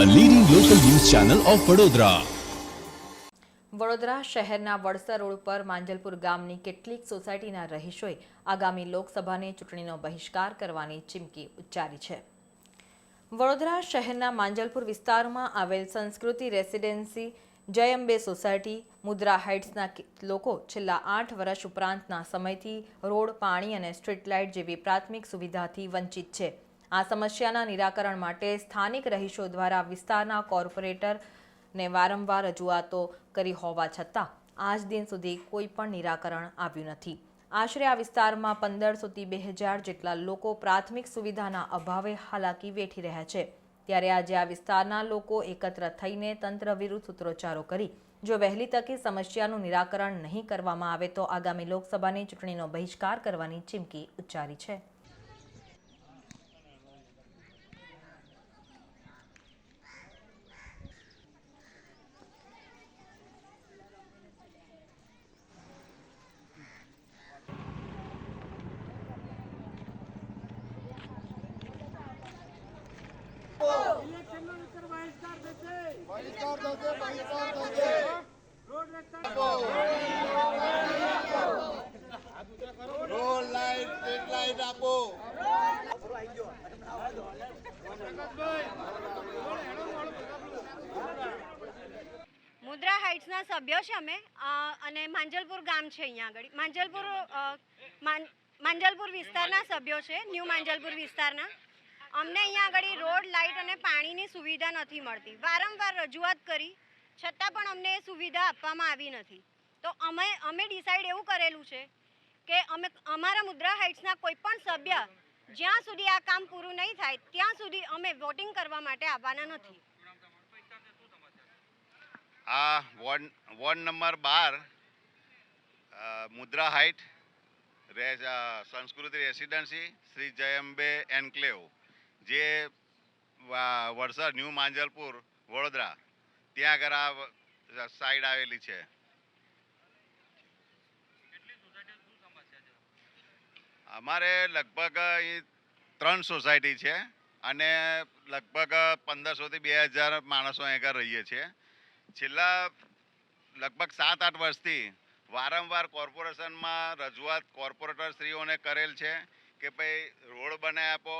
Channel of Vadodara Vadodara શહેરના Vadsar road પર માંજલપુર ગામની કેટલીક સોસાયટીના રહીશોએ આગામી લોકસભાની ચૂંટણીનો બહિષ્કાર કરવાની ચીમકી ઉચ્ચારી છે. વડોદરા શહેરના માંજલપુર વિસ્તારમાં આવેલ સંસ્કૃતિ રેસિડેન્સી જય અંબે સોસાયટી, મુદ્રા હાઇટ્સના લોકો છેલ્લા આઠ વર્ષ ઉપરાંતના સમયથી રોડ, પાણી અને સ્ટ્રીટ લાઇટ જેવી પ્રાથમિક સુવિધાથી વંચિત છે. આ સમસ્યાના નિરાકરણ માટે સ્થાનિક રહીશો દ્વારા વિસ્તારના કોર્પોરેટરને વારંવાર રજૂઆતો કરી હોવા છતાં આજ દિન સુધી કોઈ પણ નિરાકરણ આવ્યું નથી. આશરે આ વિસ્તારમાં પંદરસોથી બે હજાર જેટલા લોકો પ્રાથમિક સુવિધાના અભાવે હાલાકી વેઠી રહ્યા છે. ત્યારે આજે આ વિસ્તારના લોકો એકત્ર થઈને તંત્ર વિરુદ્ધ સૂત્રોચ્ચારો કરી, જો વહેલી તકે સમસ્યાનું નિરાકરણ નહીં કરવામાં આવે તો આગામી લોકસભાની ચૂંટણીનો બહિષ્કાર કરવાની ચીમકી ઉચ્ચારી છે. મુદ્રા હાઇટ્સના સભ્યો છે અમે અને માંજલપુર ગામ છે અહીંયા આગળ. માંજલપુર માંજલપુર વિસ્તારના સભ્યો છે, ન્યૂ માંજલપુર વિસ્તારના. અમને અહીંયા આગળ રોડ, લાઇટ અને પાણીની સુવિધા નથી મળતી. વારંવાર રજૂઆત કરી, છતાં પણ અમને એ સુવિધા આપવામાં આવી નથી. તો અમે અમે ડિસાઈડ એવું કરેલું છે કે અમે, અમારા મુદ્રા હાઇટ્સના કોઈ પણ સભ્ય જ્યાં સુધી આ કામ પૂરું નહીં થાય, ત્યાં સુધી અમે વોટિંગ કરવા માટે આવવાના નથી. આ વોર્ડ વોર્ડ નંબર બાર Mudra height Sanskriti residency Shri Jayambe enclave. જે વડસર ન્યૂ માંજલપુર વડોદરા ત્યાં આગળ આ સાઈડ આવેલી છે. અમારે લગભગ ત્રણ સોસાયટી છે અને લગભગ પંદરસોથી બે હજાર માણસો આગળ રહીએ છીએ. છેલ્લા લગભગ સાત આઠ વર્ષથી વારંવાર કોર્પોરેશનમાં રજૂઆત કોર્પોરેટરશ્રીઓને કરેલ છે કે ભાઈ રોડ બનાવી આપો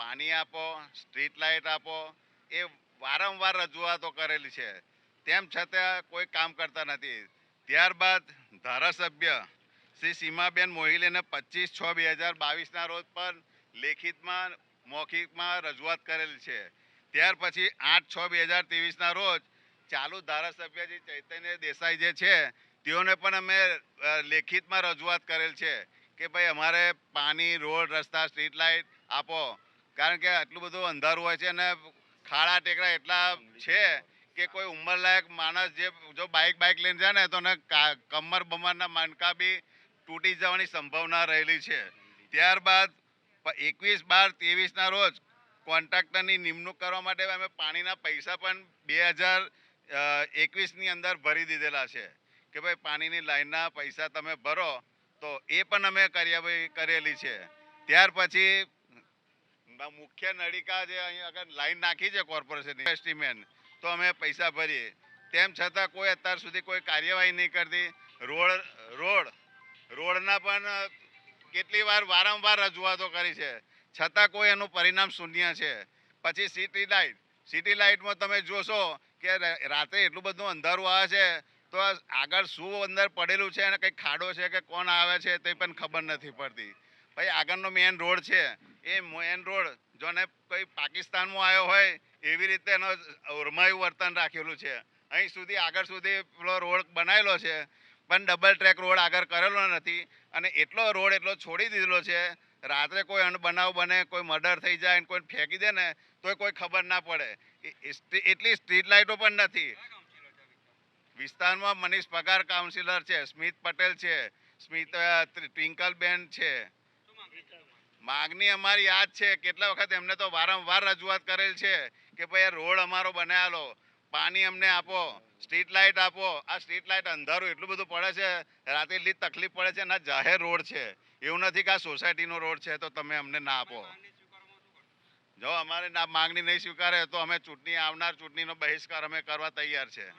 પાણી આપો સ્ટ્રીટ લાઇટ આપો, એ વારંવાર રજૂઆતો કરેલી છે. તેમ છતાં કોઈ કામ કરતા નથી. ત્યારબાદ ધારાસભ્ય શ્રી સીમાબેન મોહિલેને પચીસ છ બે હજાર બાવીસના રોજ પર લેખિતમાં, મૌખિકમાં રજૂઆત કરેલી છે. ત્યાર પછી આઠ છ બે હજાર ત્રેવીસના રોજ ચાલુ ધારાસભ્ય જે ચૈતન્ય દેસાઈ જે છે, તેઓને પણ અમે લેખિતમાં રજૂઆત કરેલ છે કે ભાઈ અમારે પાણી, રોડ, રસ્તા સ્ટ્રીટ લાઇટ આપો. કારણ કે આટલું બધું અંધારું હોય છે અને ખાડા ટેકરા એટલા છે કે કોઈ ઉંમરલાયક માણસ જે જો બાઇક બાઇક લઈને જાય ને, તો એને કમર બમરના માનકા બી તૂટી જવાની સંભાવના રહેલી છે. ત્યારબાદ એકવીસ બાર ત્રેવીસના રોજ કોન્ટ્રાક્ટરની નિમણૂક કરવા માટે અમે પાણીના પૈસા પણ બે હજાર એકવીસની અંદર ભરી દીધેલા છે કે ભાઈ પાણીની લાઈનના પૈસા તમે ભરો તો એ પણ અમે કાર્યવાહી કરેલી છે. ત્યાર પછી મુખ્ય નળિકા જે અહીં આગળ લાઈન નાખી છે કોર્પોરેશનની એસ્ટિમેટ તો અમે પૈસા ભરીએ. તેમ છતાં કોઈ અત્યાર સુધી કોઈ કાર્યવાહી નહીં કરતી. રોડ રોડ, રોડના પણ કેટલી વાર વારંવાર રજૂઆતો કરી છે. છતાં કોઈ એનું પરિણામ શૂન્ય છે. પછી સિટી લાઇટ સિટી લાઇટમાં તમે જોશો કે રાતે એટલું બધું અંધારું આવે છે, તો આગળ શું અંદર પડેલું છે અને કંઈક ખાડો છે કે કોણ આવે છે તે પણ ખબર નથી પડતી. પછી આગળનો મેન રોડ છે. એ મેન રોડ, જોને કોઈ પાકિસ્તાનમાં આવ્યો હોય, એવી રીતે એનો ઓરમાયું વર્તન રાખેલું છે. અહીં સુધી, આગળ સુધી પેલો રોડ બનાવેલો છે, પણ ડબલ ટ્રેક રોડ આગળ કરેલો નથી. અને એટલો રોડ એટલો છોડી દીધેલો છે, રાત્રે કોઈ અણબનાવ બને, કોઈ મર્ડર થઈ જાય, કોઈ ફેંકી દે ને, તોય કોઈ ખબર ના પડે. એટલી સ્ટ્રીટ લાઇટો પણ નથી. વિસ્તારમાં મનીષ પગાર કાઉન્સિલર છે, સ્મિત પટેલ છે, સ્મિત ટ્વિંકલબેન છે. માગણી અમારી યાદ છે. કેટલા વખત એમને તો વારંવાર રજૂઆત કરેલ છે કે ભાઈ રોડ અમારો બનાવેલો. પાણી અમને આપો. સ્ટ્રીટ લાઇટ આપો. આ સ્ટ્રીટ લાઇટ અંધારું એટલું બધું પડે છે, રાતે એટલી તકલીફ પડે છે ના જાહેર રોડ છે. એવું નથી કે આ સોસાયટીનો રોડ છે તો તમે અમને ના આપો. જો અમારે ના માંગણી નહીં સ્વીકારે તો અમે ચૂંટણી આવનાર ચૂંટણીનો બહિષ્કાર અમે કરવા તૈયાર છે.